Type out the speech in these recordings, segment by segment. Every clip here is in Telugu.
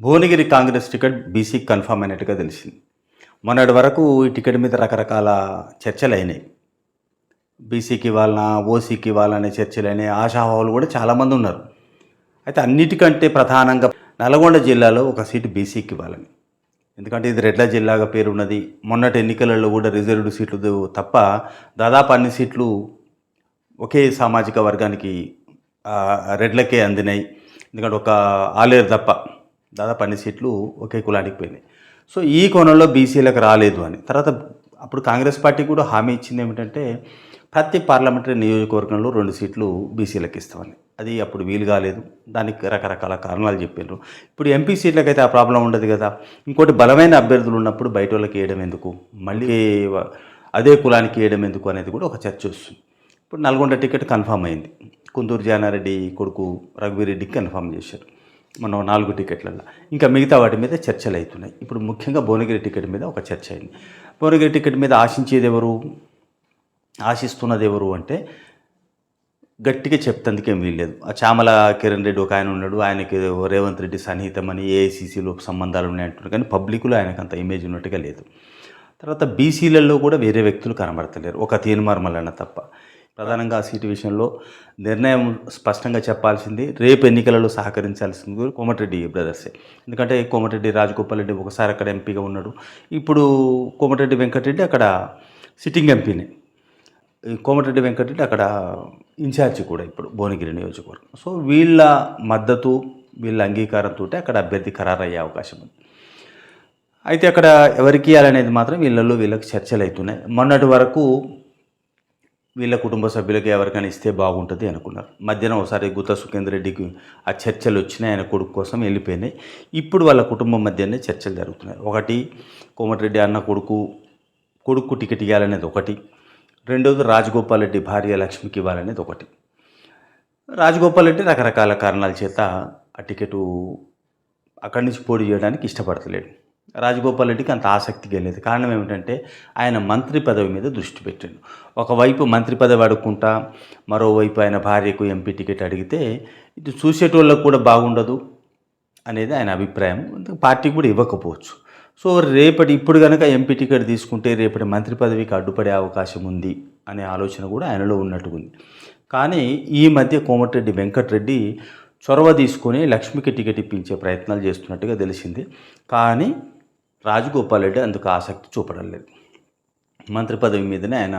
Bhuvanagiri Congress ticket BC confirm అయినట్టుగా తెలిసింది. మొన్నటి వరకు ఈ టికెట్ మీద రకరకాల చర్చలు అయినాయి. బీసీకి ఇవ్వాలనా ఓసీకి ఇవ్వాలనే చర్చలు అయినాయి. ఆశావాహులు కూడా చాలామంది ఉన్నారు. అయితే అన్నిటికంటే ప్రధానంగా నల్గొండ జిల్లాలో ఒక సీటు బీసీకి ఇవ్వాలని. ఎందుకంటే ఇది రెడ్ల జిల్లాగా పేరున్నది. మొన్నటి ఎన్నికలలో కూడా రిజర్వ్డ్ సీట్లు తప్ప దాదాపు అన్ని సీట్లు ఒకే సామాజిక వర్గానికి రెడ్లకే అందినాయి. ఎందుకంటే ఒక ఆలేరు తప్ప. దాదాపు అన్ని సీట్లు ఒకే కులానికి పోయినాయి. సో ఈ కోణంలో బీసీలకు రాలేదు అని. తర్వాత అప్పుడు కాంగ్రెస్ పార్టీ కూడా హామీ ఇచ్చింది ఏమిటంటే ప్రతి పార్లమెంటరీ నియోజకవర్గంలో రెండు సీట్లు బీసీలకు ఇస్తామని. అది అప్పుడు వీలు కాలేదు. దానికి రకరకాల కారణాలు చెప్పారు ఇప్పుడు ఎంపీ సీట్లకైతే ఆ ప్రాబ్లం ఉండదు కదా. ఇంకోటి బలమైన అభ్యర్థులు ఉన్నప్పుడు బయట వాళ్ళకి వేయడం ఎందుకు? మళ్ళీ అదే కులానికి వేయడం ఎందుకు అనేది కూడా ఒక చర్చ వస్తుంది. ఇప్పుడు నల్గొండ టికెట్ కన్ఫామ్ అయింది. కుందూరు జానారెడ్డి కొడుకు రఘువీరెడ్డికి కన్ఫామ్ చేశారు. మనం నాలుగు టికెట్లలో ఇంకా మిగతా వాటి మీద చర్చలు అవుతున్నాయి. ఇప్పుడు ముఖ్యంగా భువనగిరి టికెట్ మీద ఒక చర్చ అయింది. భువనగిరి టికెట్ మీద ఆశించేది ఎవరు? ఆశిస్తున్నది ఎవరు అంటే గట్టిగా చెప్తందుకేం వీల్లేదు. ఆ చామల కిరణ్ రెడ్డి ఒక ఆయన ఉన్నాడు. ఆయనకి రేవంత్ రెడ్డి సన్నిహితమని ఏఐసీసీలో సంబంధాలు ఉన్నాయి అంటున్నారు. కానీ పబ్లిక్లో ఆయనకు అంత ఇమేజ్ ఉన్నట్టుగా లేదు. తర్వాత బీసీలలో కూడా వేరే వ్యక్తులు కనబడతలేరు. ఒక తీర్మార్మలన్న తప్ప. ప్రధానంగా సీటు విషయంలో నిర్ణయం స్పష్టంగా చెప్పాల్సింది రేపు ఎన్నికలలో సహకరించాల్సింది కోమటిరెడ్డి బ్రదర్సే ఎందుకంటే కోమటిరెడ్డి రాజగోపాల్ రెడ్డి ఒకసారి అక్కడ ఎంపీగా ఉన్నాడు. ఇప్పుడు కోమటిరెడ్డి వెంకటరెడ్డి అక్కడ సిట్టింగ్ ఎంపీనే. ఈ కోమటిరెడ్డి వెంకటరెడ్డి అక్కడ ఇన్ఛార్జి కూడా ఇప్పుడు భువనగిరి నియోజకవర్గం. సో వీళ్ళ మద్దతు వీళ్ళ అంగీకారంతో అక్కడ అభ్యర్థి ఖరారయ్యే అవకాశం ఉంది. అయితే అక్కడ ఎవరికి ఇవ్వాలనేది మాత్రం వీళ్ళల్లో వీళ్ళకి చర్చలు అవుతున్నాయి. మొన్నటి వరకు వీళ్ళ కుటుంబ సభ్యులకి ఎవరికైనా ఇస్తే బాగుంటుంది అనుకున్నారు. మధ్యాహ్నం ఒకసారి గుత్త సుఖేందర్ రెడ్డికి ఆ చర్చలు వచ్చినాయి ఆయన కొడుకు కోసం వెళ్ళిపోయినాయి. ఇప్పుడు వాళ్ళ కుటుంబం మధ్యనే చర్చలు జరుగుతున్నాయి. ఒకటి కోమటిరెడ్డి అన్న కొడుకు కొడుకు టికెట్ ఇవ్వాలనేది ఒకటి. రెండోది రాజగోపాల్ రెడ్డి భార్య లక్ష్మికి ఇవ్వాలనేది ఒకటి. రాజగోపాల్ రెడ్డి రకరకాల కారణాల చేత ఆ టికెట్ అక్కడి నుంచి పోటీ చేయడానికి ఇష్టపడతలేడు. రాజగోపాల్ రెడ్డికి అంత ఆసక్తి లేదు కారణం ఏమిటంటే ఆయన మంత్రి పదవి మీద దృష్టి పెట్టాడు. ఒకవైపు మంత్రి పదవి అడుక్కుంటా మరోవైపు ఆయన భార్యకు ఎంపీ టికెట్ అడిగితే ఇది చూసేటోళ్ళకు కూడా బాగుండదు అనేది ఆయన అభిప్రాయం. పార్టీకి పార్టీ కూడా ఇవ్వకపోవచ్చు. సో రేపటి ఇప్పుడు కనుక ఎంపీ టికెట్ తీసుకుంటే రేపటి మంత్రి పదవికి అడ్డుపడే అవకాశం ఉంది అనే ఆలోచన కూడా ఆయనలో ఉన్నట్టుగా ఉంది. కానీ ఈ మధ్య కోమటిరెడ్డి వెంకటరెడ్డి చొరవ తీసుకొని లక్ష్మికి టికెట్ ఇప్పించే ప్రయత్నాలు చేస్తున్నట్టుగా తెలిసింది. కానీ రాజగోపాల్ రెడ్డి అందుకు ఆసక్తి చూపడం లేదు. మంత్రి పదవి మీదనే ఆయన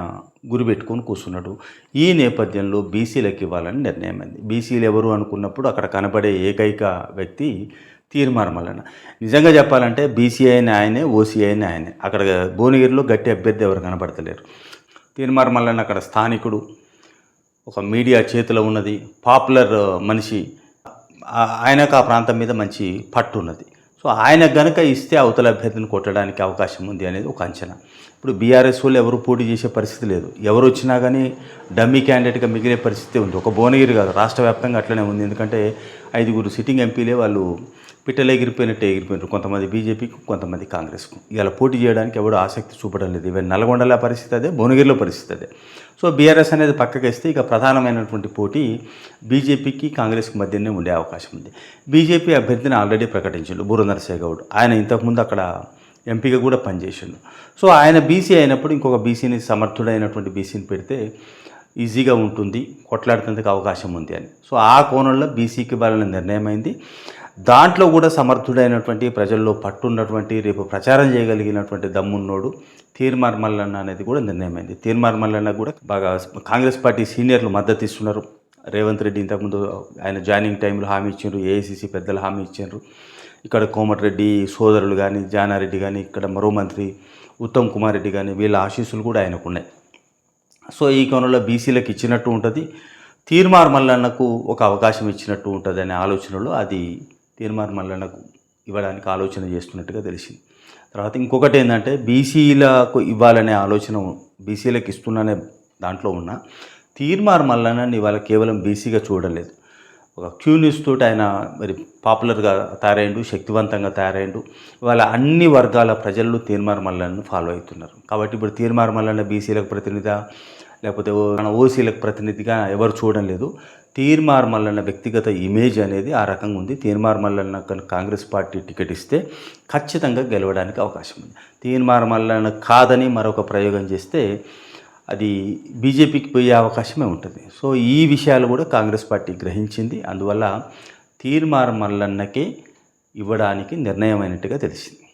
గురి పెట్టుకొని కూర్చున్నాడు. ఈ నేపథ్యంలో బీసీలకు ఇవ్వాలని నిర్ణయం అయింది. బీసీలు ఎవరు అనుకున్నప్పుడు అక్కడ కనబడే ఏకైక వ్యక్తి తీర్మార్ మల్లన్న నిజంగా చెప్పాలంటే బీసీ అయిన ఆయనే ఓసీ అయిన ఆయనే. అక్కడ భువనగిరిలో గట్టి అభ్యర్థి ఎవరు కనబడతలేరు. తీర్మార్ మల్లన్న అక్కడ స్థానికుడు ఒక మీడియా చేతిలో ఉన్నది పాపులర్ మనిషి. ఆయన ఆయనకు ఆ ప్రాంతం మీద మంచి పట్టు ఉన్నది. సో ఆయన గనక ఇస్తే అవతల అభ్యర్థిని కొట్టడానికి అవకాశం ఉంది అనేది ఒక అంచనా. ఇప్పుడు బీఆర్ఎస్ వాళ్ళు ఎవరు పోటీ చేసే పరిస్థితి లేదు. ఎవరు వచ్చినా కానీ డమ్మీ క్యాండిడేట్గా మిగిలే పరిస్థితి ఉంది. ఒక భువనగిరి కాదు రాష్ట్ర వ్యాప్తంగా అట్లనే ఉంది. ఎందుకంటే ఐదుగురు సిట్టింగ్ ఎంపీలే వాళ్ళు పిట్టలు ఎగిరిపోయినట్టే ఎగిరిపోయినారు. కొంతమంది బీజేపీకి కొంతమంది కాంగ్రెస్కు ఇలా పోటీ చేయడానికి ఎవడో ఆసక్తి చూపడం లేదు. ఇవన్నీ నల్గొండలో పరిస్థితి అదే భువనగిరిలో పరిస్థితి అదే. సో బీఆర్ఎస్ అనేది పక్కకేస్తే ఇక ప్రధానమైనటువంటి పోటీ బీజేపీకి కాంగ్రెస్కి మధ్యనే ఉండే అవకాశం ఉంది. బీజేపీ అభ్యర్థిని ఆల్రెడీ ప్రకటించాడు బూర నరసయ్య ఆయన ఇంతకుముందు అక్కడ ఎంపీగా కూడా పనిచేసిండు. సో ఆయన బీసీ అయినప్పుడు ఇంకొక బీసీని సమర్థుడైనటువంటి బీసీని పెడితే ఈజీగా ఉంటుంది కొట్లాడుతుందుకు అవకాశం ఉంది అని. సో ఆ కోణంలో బీసీకి వాళ్ళని నిర్ణయం అయింది దాంట్లో కూడా సమర్థుడైనటువంటి ప్రజల్లో పట్టున్నటువంటి రేపు ప్రచారం చేయగలిగినటువంటి దమ్మున్నోడు తీర్మార్ మల్లన్న అనేది కూడా నిర్ణయమైంది. తీర్మార్ మల్లన్న కూడా బాగా కాంగ్రెస్ పార్టీ సీనియర్లు మద్దతు ఇస్తున్నారు. రేవంత్ రెడ్డి ఇంతకుముందు ఆయన జాయినింగ్ టైంలో హామీ ఇచ్చారు ఏఐసిసి పెద్దలు హామీ ఇచ్చారు ఇక్కడ కోమటిరెడ్డి సోదరులు కానీ జానారెడ్డి కానీ ఇక్కడ మరో మంత్రి ఉత్తమ్ కుమార్ రెడ్డి కానీ వీళ్ళ ఆశీస్సులు కూడా ఆయనకు ఉన్నాయి. సో ఈ కోణంలో బీసీలకు ఇచ్చినట్టు ఉంటుంది. తీర్మార్ మల్లన్నకు ఒక అవకాశం ఇచ్చినట్టు ఉంటుంది అనే ఆలోచనలో అది తీర్మార్ మల్లన్నకు ఇవ్వడానికి ఆలోచన చేస్తున్నట్టుగా తెలిసింది. తర్వాత ఇంకొకటి ఏంటంటే బీసీలకు ఇవ్వాలనే ఆలోచన బీసీలకు ఇస్తున్నానే దాంట్లో ఉన్న తీర్మార్ మల్లన్నని ఇవాళ కేవలం బీసీగా చూడలేదు. ఒక క్యూనిస్ తోటి ఆయన మరి పాపులర్గా తయారైండు శక్తివంతంగా తయారైండు ఇవాళ అన్ని వర్గాల ప్రజలు తీర్మార్ మల్లన్నను ఫాలో అవుతున్నారు. కాబట్టి ఇప్పుడు తీర్మార్ మల్లన్న బీసీలకు ప్రతినిధి లేకపోతే మన ఓసీలకు ప్రతినిధిగా ఎవరు చూడడం లేదు. తీర్మార్ మల్లన్న వ్యక్తిగత ఇమేజ్ అనేది ఆ రకంగా ఉంది. Teenmaar Mallanna Congress party ticket ఇస్తే ఖచ్చితంగా గెలవడానికి అవకాశం ఉంది. తీర్మార్ మల్లన్న కాదని మరొక ప్రయోగం చేస్తే అది బీజేపీకి పోయే అవకాశమే ఉంటుంది. సో ఈ విషయాలు కూడా కాంగ్రెస్ పార్టీ గ్రహించింది. అందువల్ల తీర్మార్ మల్లన్నకే ఇవ్వడానికి నిర్ణయమైనట్టుగా తెలిసింది.